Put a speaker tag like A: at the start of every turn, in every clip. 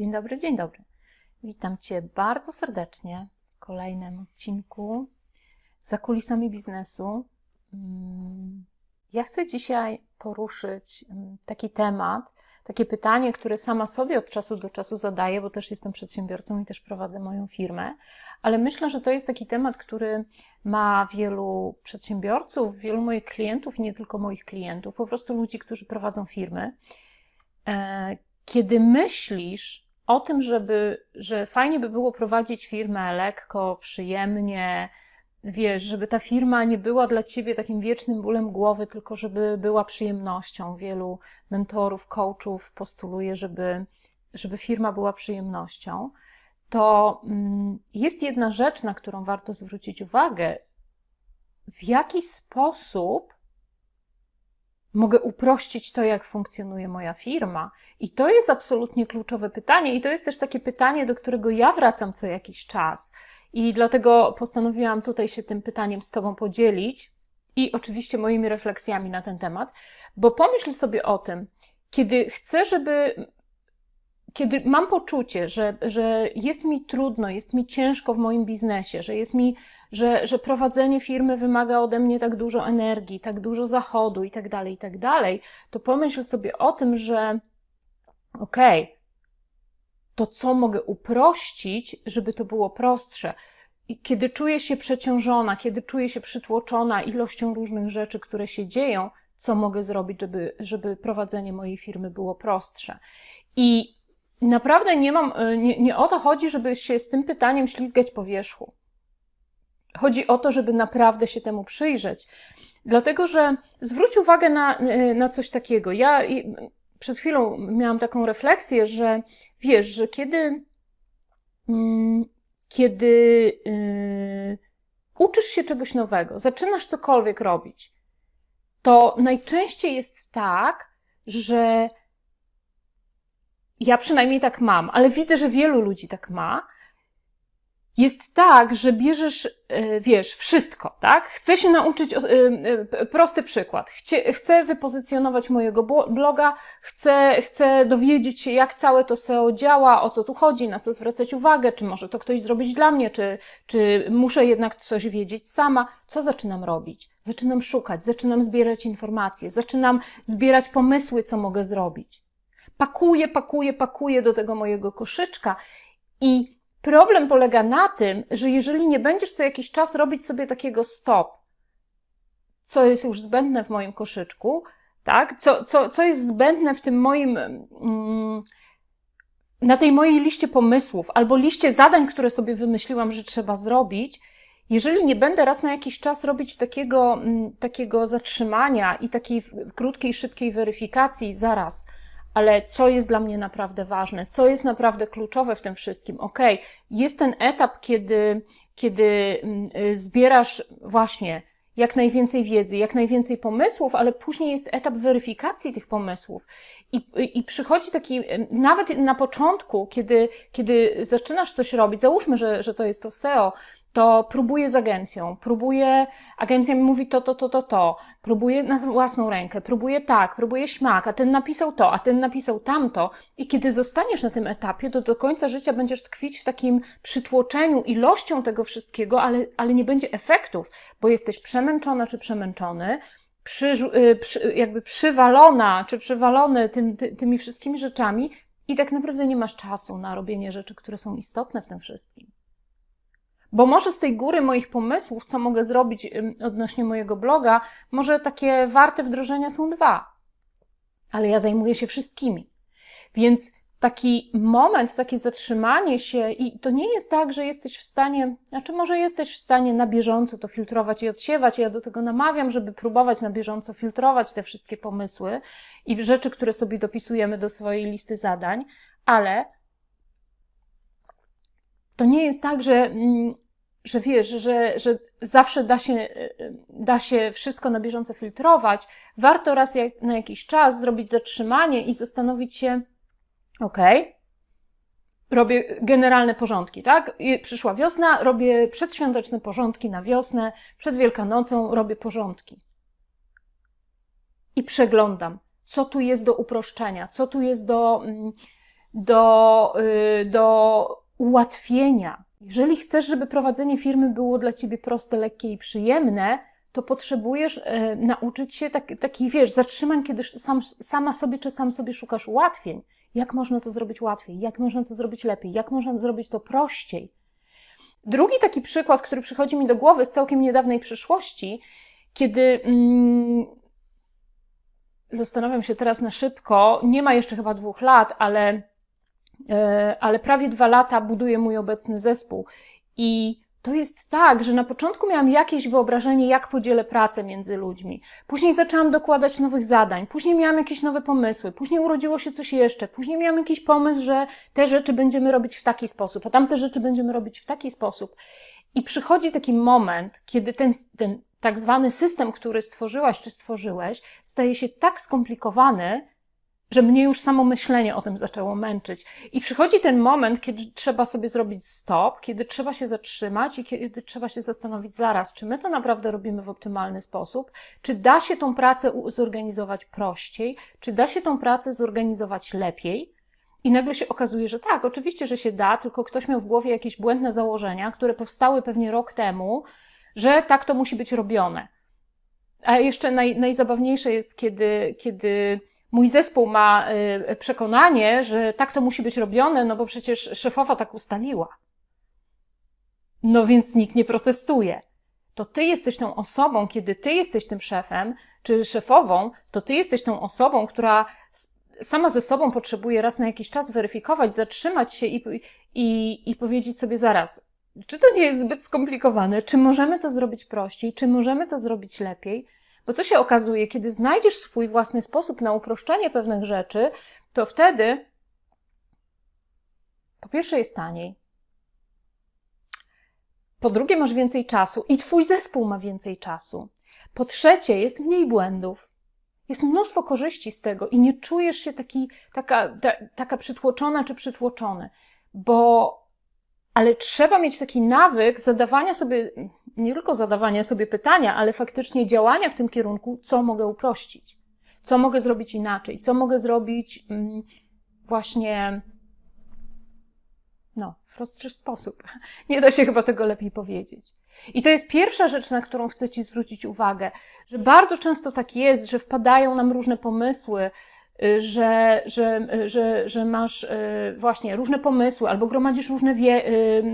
A: Dzień dobry, dzień dobry. Witam Cię bardzo serdecznie w kolejnym odcinku za kulisami biznesu. Mm, Ja chcę dzisiaj poruszyć mm, taki temat, takie pytanie, które sama sobie od czasu do czasu zadaję, bo też jestem przedsiębiorcą i też prowadzę moją firmę, ale myślę, że to jest taki temat, który ma wielu przedsiębiorców, wielu moich klientów, nie tylko moich klientów, po prostu ludzi, którzy prowadzą firmy. E, Kiedy myślisz o tym, żeby, że fajnie by było prowadzić firmę lekko, przyjemnie, wiesz, żeby ta firma nie była dla ciebie takim wiecznym bólem głowy, tylko żeby była przyjemnością. Wielu mentorów, coachów postuluje, żeby, żeby firma była przyjemnością. To mm, jest jedna rzecz, na którą warto zwrócić uwagę. W jaki sposób mogę uprościć to, jak funkcjonuje moja firma? I to jest absolutnie kluczowe pytanie, i to jest też takie pytanie, do którego ja wracam co jakiś czas. I dlatego postanowiłam tutaj się tym pytaniem z Tobą podzielić i oczywiście moimi refleksjami na ten temat, bo pomyśl sobie o tym, kiedy chcę, żeby. Kiedy mam poczucie, że, że jest mi trudno, jest mi ciężko w moim biznesie, że jest mi, że, że prowadzenie firmy wymaga ode mnie tak dużo energii, tak dużo zachodu i tak dalej, i tak dalej, to pomyśl sobie o tym, że okej, okay, to co mogę uprościć, żeby to było prostsze. I kiedy czuję się przeciążona, kiedy czuję się przytłoczona ilością różnych rzeczy, które się dzieją, co mogę zrobić, żeby, żeby prowadzenie mojej firmy było prostsze. I naprawdę nie mam, nie, nie o to chodzi, żeby się z tym pytaniem ślizgać po wierzchu. Chodzi o to, żeby naprawdę się temu przyjrzeć. Dlatego, że zwróć uwagę na, na coś takiego. Ja przed chwilą miałam taką refleksję, że wiesz, że kiedy, mm, kiedy yy, uczysz się czegoś nowego, zaczynasz cokolwiek robić, to najczęściej jest tak, że ja przynajmniej tak mam, ale widzę, że wielu ludzi tak ma, jest tak, że bierzesz, wiesz, wszystko, tak? Chcę się nauczyć, prosty przykład. Chcę, chcę wypozycjonować mojego bloga, chcę, chcę dowiedzieć się, jak całe to SEO działa, o co tu chodzi, na co zwracać uwagę, czy może to ktoś zrobić dla mnie, czy, czy muszę jednak coś wiedzieć sama. Co zaczynam robić? Zaczynam szukać, zaczynam zbierać informacje, zaczynam zbierać pomysły, co mogę zrobić. Pakuję, pakuję, pakuję do tego mojego koszyczka i Problem polega na tym, że jeżeli nie będziesz co jakiś czas robić sobie takiego stop, co jest już zbędne w moim koszyczku, tak? Co, co, co jest zbędne w tym moim, mm, na tej mojej liście pomysłów albo liście zadań, które sobie wymyśliłam, że trzeba zrobić, jeżeli nie będę raz na jakiś czas robić takiego, mm, takiego zatrzymania i takiej krótkiej, szybkiej weryfikacji, zaraz, ale co jest dla mnie naprawdę ważne, co jest naprawdę kluczowe w tym wszystkim. Ok, jest ten etap, kiedy, kiedy mm, zbierasz właśnie jak najwięcej wiedzy, jak najwięcej pomysłów, ale później jest etap weryfikacji tych pomysłów. I, i przychodzi taki, nawet na początku, kiedy, kiedy zaczynasz coś robić, załóżmy, że, że to jest to SEO, to próbuję z agencją, próbuję, agencja mi mówi to, to, to, to, to, próbuję na własną rękę, próbuję tak, próbuję śmak, a ten napisał to, a ten napisał tamto. I kiedy zostaniesz na tym etapie, to do końca życia będziesz tkwić w takim przytłoczeniu ilością tego wszystkiego, ale, ale nie będzie efektów, bo jesteś przemęczona czy przemęczony, przy, przy, jakby przywalona czy przywalony tym, ty, tymi wszystkimi rzeczami i tak naprawdę nie masz czasu na robienie rzeczy, które są istotne w tym wszystkim. Bo może z tej góry moich pomysłów, co mogę zrobić odnośnie mojego bloga, może takie warte wdrożenia są dwa. Ale ja zajmuję się wszystkimi. Więc taki moment, takie zatrzymanie się, i to nie jest tak, że jesteś w stanie, znaczy może jesteś w stanie na bieżąco to filtrować i odsiewać. Ja do tego namawiam, żeby próbować na bieżąco filtrować te wszystkie pomysły i rzeczy, które sobie dopisujemy do swojej listy zadań, ale to nie jest tak, że, mm, że wiesz, że, że zawsze da się, da się wszystko na bieżąco filtrować. Warto raz na jakiś czas zrobić zatrzymanie i zastanowić się, ok, robię generalne porządki, tak? Przyszła wiosna, robię przedświąteczne porządki na wiosnę, przed Wielkanocą robię porządki. I przeglądam, co tu jest do uproszczenia, co tu jest do, mm, do, y, do ułatwienia. Jeżeli chcesz, żeby prowadzenie firmy było dla ciebie proste, lekkie i przyjemne, to potrzebujesz e, nauczyć się tak, takich, wiesz, zatrzymań, kiedy sam, sama sobie czy sam sobie szukasz ułatwień. Jak można to zrobić łatwiej? Jak można to zrobić lepiej? Jak można zrobić to prościej? Drugi taki przykład, który przychodzi mi do głowy z całkiem niedawnej przyszłości, kiedy mm, zastanawiam się teraz na szybko, nie ma jeszcze chyba dwóch lat, ale, ale prawie dwa lata buduje mój obecny zespół. I to jest tak, że na początku miałam jakieś wyobrażenie, jak podzielę pracę między ludźmi. Później zaczęłam dokładać nowych zadań, później miałam jakieś nowe pomysły, później urodziło się coś jeszcze, później miałam jakiś pomysł, że te rzeczy będziemy robić w taki sposób, a tamte rzeczy będziemy robić w taki sposób. I przychodzi taki moment, kiedy ten, ten tak zwany system, który stworzyłaś czy stworzyłeś, staje się tak skomplikowany, że mnie już samo myślenie o tym zaczęło męczyć. I przychodzi ten moment, kiedy trzeba sobie zrobić stop, kiedy trzeba się zatrzymać i kiedy trzeba się zastanowić zaraz, czy my to naprawdę robimy w optymalny sposób, czy da się tą pracę zorganizować prościej, czy da się tą pracę zorganizować lepiej. I nagle się okazuje, że tak, oczywiście, że się da, tylko ktoś miał w głowie jakieś błędne założenia, które powstały pewnie rok temu, że tak to musi być robione. A jeszcze naj, najzabawniejsze jest, kiedy, kiedy mój zespół ma y, przekonanie, że tak to musi być robione, no bo przecież szefowa tak ustaliła. No więc nikt nie protestuje. To ty jesteś tą osobą, kiedy ty jesteś tym szefem, czy szefową, to ty jesteś tą osobą, która sama ze sobą potrzebuje raz na jakiś czas weryfikować, zatrzymać się i, i, i powiedzieć sobie zaraz, czy to nie jest zbyt skomplikowane, czy możemy to zrobić prościej, czy możemy to zrobić lepiej, bo co się okazuje, kiedy znajdziesz swój własny sposób na uproszczenie pewnych rzeczy, to wtedy po pierwsze jest taniej. Po drugie, masz więcej czasu i twój zespół ma więcej czasu. Po trzecie, jest mniej błędów. Jest mnóstwo korzyści z tego i nie czujesz się taki, taka, ta, taka przytłoczona czy przytłoczony, bo ale trzeba mieć taki nawyk zadawania sobie, nie tylko zadawania sobie pytania, ale faktycznie działania w tym kierunku, co mogę uprościć, co mogę zrobić inaczej, co mogę zrobić mm, właśnie no, w prostszy sposób. Nie da się chyba tego lepiej powiedzieć. I to jest pierwsza rzecz, na którą chcę Ci zwrócić uwagę, że bardzo często tak jest, że wpadają nam różne pomysły, Y, że, że, że, że masz y, właśnie różne pomysły albo gromadzisz różne wie, y,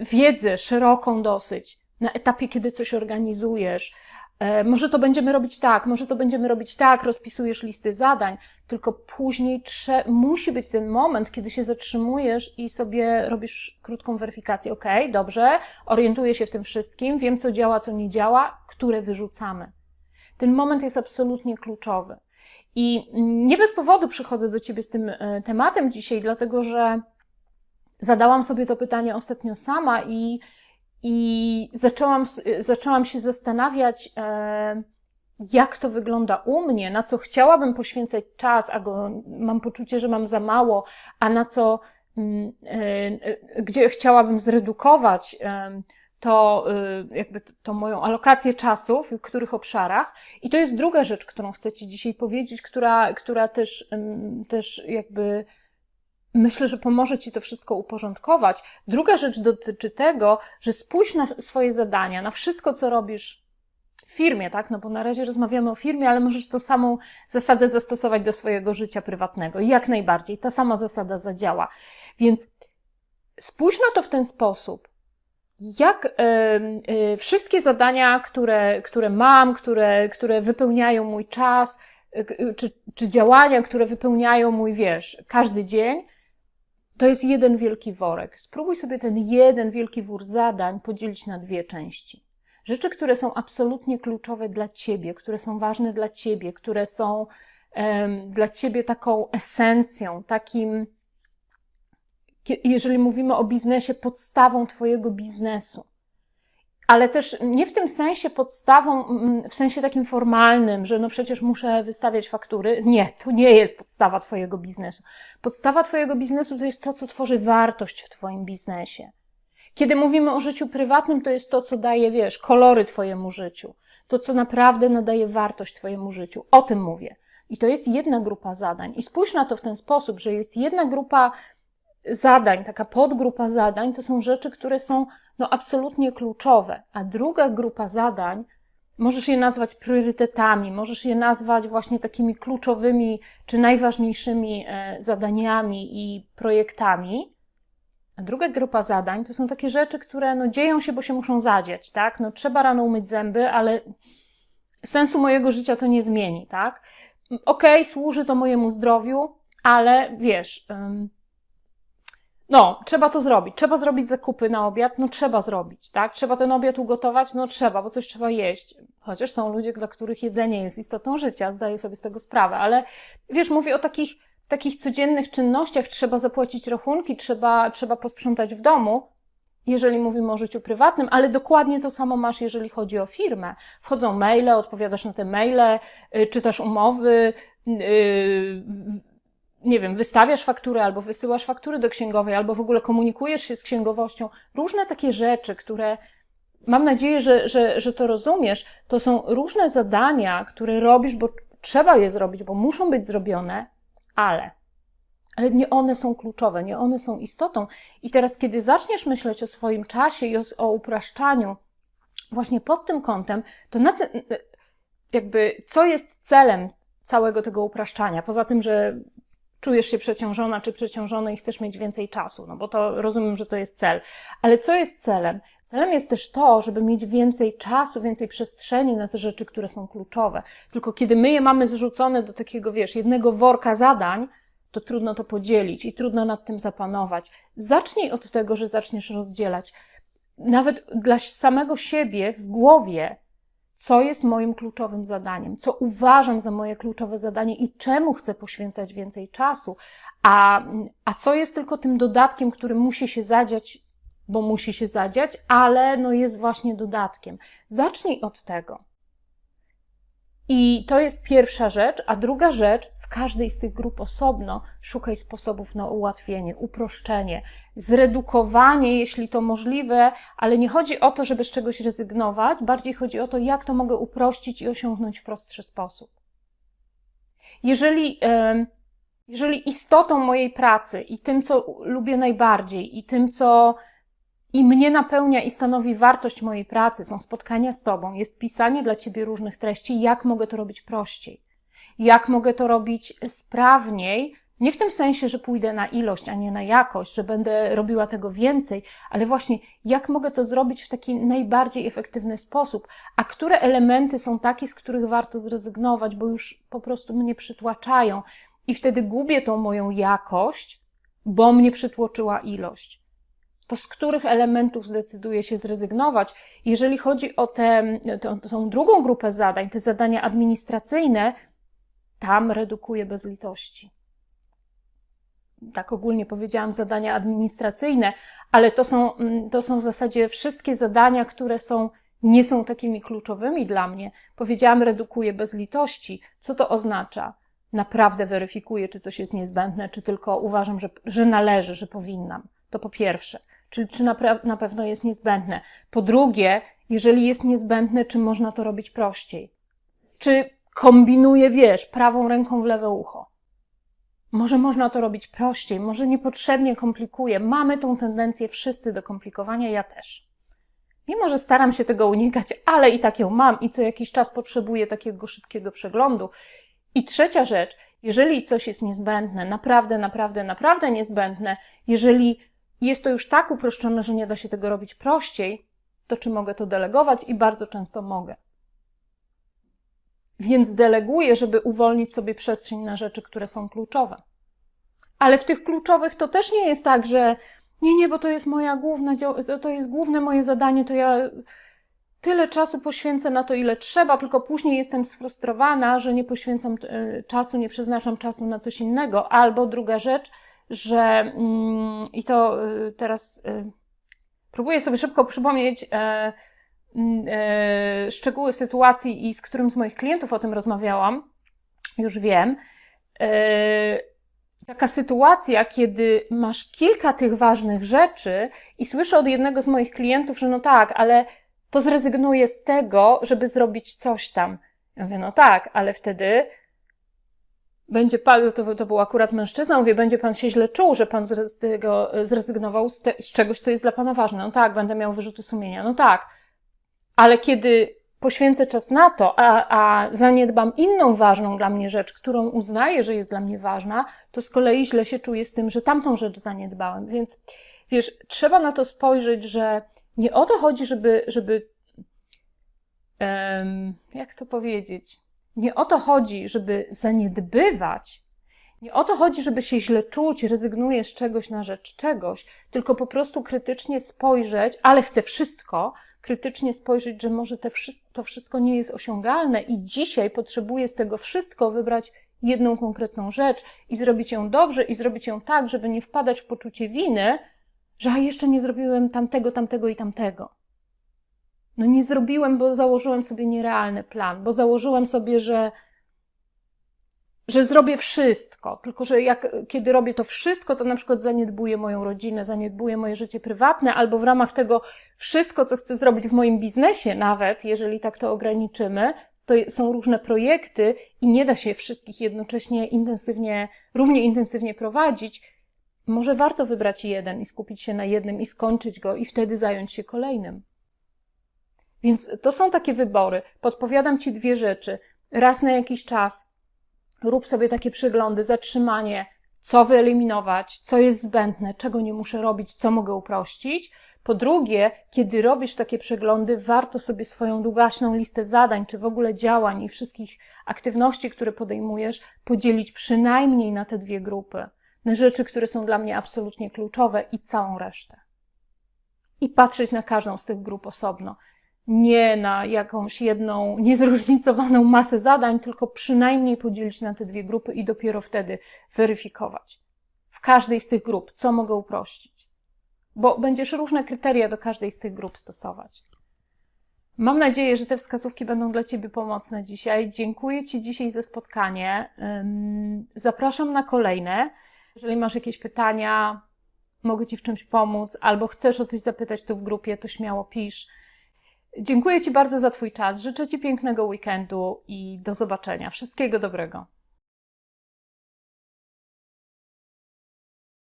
A: wiedzę szeroką dosyć na etapie, kiedy coś organizujesz. E, może to będziemy robić tak, może to będziemy robić tak, rozpisujesz listy zadań, tylko później trze- musi być ten moment, kiedy się zatrzymujesz i sobie robisz krótką weryfikację. Ok, dobrze, orientuję się w tym wszystkim, wiem co działa, co nie działa, które wyrzucamy. Ten moment jest absolutnie kluczowy. I nie bez powodu przychodzę do Ciebie z tym e, tematem dzisiaj, dlatego że zadałam sobie to pytanie ostatnio sama i, i zaczęłam, zaczęłam się zastanawiać, e, jak to wygląda u mnie, na co chciałabym poświęcać czas, a go mam poczucie, że mam za mało, a na co, mm, e, gdzie chciałabym zredukować to y, jakby to moją alokację czasu, w których obszarach. I to jest druga rzecz, którą chcę Ci dzisiaj powiedzieć, która, która też, też jakby myślę, że pomoże Ci to wszystko uporządkować. Druga rzecz dotyczy tego, że spójrz na swoje zadania, na wszystko, co robisz w firmie, tak? No bo na razie rozmawiamy o firmie, ale możesz tą samą zasadę zastosować do swojego życia prywatnego. Jak najbardziej ta sama zasada zadziała. Więc spójrz na to w ten sposób, jak y, wszystkie zadania, które, które mam, które, które wypełniają mój czas, y, czy, czy działania, które wypełniają mój, wiesz, każdy dzień, to jest jeden wielki worek. Spróbuj sobie ten jeden wielki wór zadań podzielić na dwie części. Rzeczy, które są absolutnie kluczowe dla ciebie, które są ważne dla ciebie, które są um, dla ciebie taką esencją, takim, jeżeli mówimy o biznesie, podstawą Twojego biznesu. Ale też nie w tym sensie podstawą, w sensie takim formalnym, że no przecież muszę wystawiać faktury. Nie, to nie jest podstawa Twojego biznesu. Podstawa Twojego biznesu to jest to, co tworzy wartość w Twoim biznesie. Kiedy mówimy o życiu prywatnym, to jest to, co daje, wiesz, kolory Twojemu życiu. To, co naprawdę nadaje wartość Twojemu życiu. O tym mówię. I to jest jedna grupa zadań. I spójrz na to w ten sposób, że jest jedna grupa zadań, taka podgrupa zadań, to są rzeczy, które są no, absolutnie kluczowe, a druga grupa zadań, możesz je nazwać priorytetami, możesz je nazwać właśnie takimi kluczowymi czy najważniejszymi e, zadaniami i projektami. A druga grupa zadań to są takie rzeczy, które no, dzieją się, bo się muszą zadziać, tak? No, trzeba rano umyć zęby, ale sensu mojego życia to nie zmieni, tak? Okej, okay, służy to mojemu zdrowiu, ale wiesz, no, trzeba to zrobić. Trzeba zrobić zakupy na obiad, no trzeba zrobić, tak? Trzeba ten obiad ugotować, no trzeba, bo coś trzeba jeść. Chociaż są ludzie, dla których jedzenie jest istotą życia, zdaję sobie z tego sprawę, ale wiesz, mówię o takich, takich codziennych czynnościach, trzeba zapłacić rachunki, trzeba, trzeba posprzątać w domu, jeżeli mówimy o życiu prywatnym, ale dokładnie to samo masz, jeżeli chodzi o firmę. Wchodzą maile, odpowiadasz na te maile, y, czytasz umowy, yy, nie wiem, wystawiasz faktury albo wysyłasz faktury do księgowej, albo w ogóle komunikujesz się z księgowością. Różne takie rzeczy, które mam nadzieję, że, że, że to rozumiesz, to są różne zadania, które robisz, bo trzeba je zrobić, bo muszą być zrobione, ale. Ale nie one są kluczowe, nie one są istotą. I teraz, kiedy zaczniesz myśleć o swoim czasie i o, o upraszczaniu, właśnie pod tym kątem, to na jakby co jest celem całego tego upraszczania? Poza tym, że czujesz się przeciążona czy przeciążony i chcesz mieć więcej czasu, no bo to rozumiem, że to jest cel. Ale co jest celem? Celem jest też to, żeby mieć więcej czasu, więcej przestrzeni na te rzeczy, które są kluczowe. Tylko kiedy my je mamy zrzucone do takiego, wiesz, jednego worka zadań, to trudno to podzielić i trudno nad tym zapanować. Zacznij od tego, że zaczniesz rozdzielać. Nawet dla samego siebie w głowie co jest moim kluczowym zadaniem, co uważam za moje kluczowe zadanie i czemu chcę poświęcać więcej czasu, a, a co jest tylko tym dodatkiem, który musi się zadziać, bo musi się zadziać, ale no jest właśnie dodatkiem. Zacznij od tego. I to jest pierwsza rzecz, a druga rzecz, w każdej z tych grup osobno szukaj sposobów na ułatwienie, uproszczenie, zredukowanie, jeśli to możliwe, ale nie chodzi o to, żeby z czegoś rezygnować, bardziej chodzi o to, jak to mogę uprościć i osiągnąć w prostszy sposób. Jeżeli, jeżeli istotą mojej pracy i tym, co lubię najbardziej, i tym, co i mnie napełnia i stanowi wartość mojej pracy, są spotkania z Tobą, jest pisanie dla Ciebie różnych treści, jak mogę to robić prościej, jak mogę to robić sprawniej, nie w tym sensie, że pójdę na ilość, a nie na jakość, że będę robiła tego więcej, ale właśnie jak mogę to zrobić w taki najbardziej efektywny sposób, a które elementy są takie, z których warto zrezygnować, bo już po prostu mnie przytłaczają? I wtedy gubię tą moją jakość, bo mnie przytłoczyła ilość to z których elementów zdecyduje się zrezygnować. Jeżeli chodzi o tę drugą grupę zadań, te zadania administracyjne, tam redukuje bez litości. Tak ogólnie powiedziałam zadania administracyjne, ale to są, mm, to są w zasadzie wszystkie zadania, które są, nie są takimi kluczowymi dla mnie. Powiedziałam, redukuje bez litości. Co to oznacza? Naprawdę weryfikuję, czy coś jest niezbędne, czy tylko uważam, że, że należy, że powinnam. To po pierwsze czy, czy na, na pewno jest niezbędne. Po drugie, jeżeli jest niezbędne, czy można to robić prościej? Czy kombinuję, wiesz, prawą ręką w lewe ucho? Może można to robić prościej, może niepotrzebnie komplikuję. Mamy tą tendencję wszyscy do komplikowania, ja też. Mimo, że staram się tego unikać, ale i tak ją mam i co jakiś czas potrzebuję takiego szybkiego przeglądu. I trzecia rzecz, jeżeli coś jest niezbędne, naprawdę, naprawdę, naprawdę niezbędne, jeżeli jest to już tak uproszczone, że nie da się tego robić prościej, to czy mogę to delegować? I bardzo często mogę. Więc deleguję, żeby uwolnić sobie przestrzeń na rzeczy, które są kluczowe. Ale w tych kluczowych to też nie jest tak, że nie, nie, bo to jest moja główna, to jest główne moje zadanie, to ja tyle czasu poświęcę na to, ile trzeba, tylko później jestem sfrustrowana, że nie poświęcam e, czasu, nie przeznaczam czasu na coś innego. Albo druga rzecz, że mm, i to y, teraz y, próbuję sobie szybko przypomnieć e, mm, e, szczegóły sytuacji i z którym z moich klientów o tym rozmawiałam, już wiem. E, taka sytuacja, kiedy masz kilka tych ważnych rzeczy i słyszę od jednego z moich klientów, że no tak, ale to zrezygnuję z tego, żeby zrobić coś tam. Ja mówię, no tak, ale wtedy będzie pan, to, to był akurat mężczyzna, mówię, będzie pan się źle czuł, że pan z tego zrezygnował z, te, z czegoś, co jest dla pana ważne. No tak, będę miał wyrzuty sumienia. No tak. Ale kiedy poświęcę czas na to, a, a zaniedbam inną ważną dla mnie rzecz, którą uznaję, że jest dla mnie ważna, to z kolei źle się czuję z tym, że tamtą rzecz zaniedbałem. Więc wiesz, trzeba na to spojrzeć, że nie o to chodzi, żeby, żeby um, jak to powiedzieć? Nie o to chodzi, żeby zaniedbywać, nie o to chodzi, żeby się źle czuć, rezygnuję z czegoś na rzecz czegoś, tylko po prostu krytycznie spojrzeć, ale chcę wszystko, krytycznie spojrzeć, że może to wszystko nie jest osiągalne i dzisiaj potrzebuję z tego wszystko wybrać jedną konkretną rzecz i zrobić ją dobrze i zrobić ją tak, żeby nie wpadać w poczucie winy, że a jeszcze nie zrobiłem tamtego, tamtego i tamtego. No nie zrobiłem, bo założyłem sobie nierealny plan, bo założyłem sobie, że, że zrobię wszystko. Tylko, że jak, kiedy robię to wszystko, to na przykład zaniedbuję moją rodzinę, zaniedbuję moje życie prywatne, albo w ramach tego wszystko, co chcę zrobić w moim biznesie, nawet jeżeli tak to ograniczymy, to są różne projekty i nie da się wszystkich jednocześnie intensywnie, równie intensywnie prowadzić. Może warto wybrać jeden i skupić się na jednym i skończyć go i wtedy zająć się kolejnym. Więc to są takie wybory. Podpowiadam Ci dwie rzeczy. Raz na jakiś czas rób sobie takie przeglądy, zatrzymanie, co wyeliminować, co jest zbędne, czego nie muszę robić, co mogę uprościć. Po drugie, kiedy robisz takie przeglądy, warto sobie swoją długaśną listę zadań, czy w ogóle działań i wszystkich aktywności, które podejmujesz, podzielić przynajmniej na te dwie grupy. Na rzeczy, które są dla mnie absolutnie kluczowe i całą resztę. I patrzeć na każdą z tych grup osobno nie na jakąś jedną niezróżnicowaną masę zadań, tylko przynajmniej podzielić na te dwie grupy i dopiero wtedy weryfikować w każdej z tych grup, co mogę uprościć. Bo będziesz różne kryteria do każdej z tych grup stosować. Mam nadzieję, że te wskazówki będą dla Ciebie pomocne dzisiaj. Dziękuję Ci dzisiaj za spotkanie. Zapraszam na kolejne. Jeżeli masz jakieś pytania, mogę Ci w czymś pomóc, albo chcesz o coś zapytać tu w grupie, to śmiało pisz. Dziękuję Ci bardzo za Twój czas. Życzę Ci pięknego weekendu i do zobaczenia. Wszystkiego dobrego.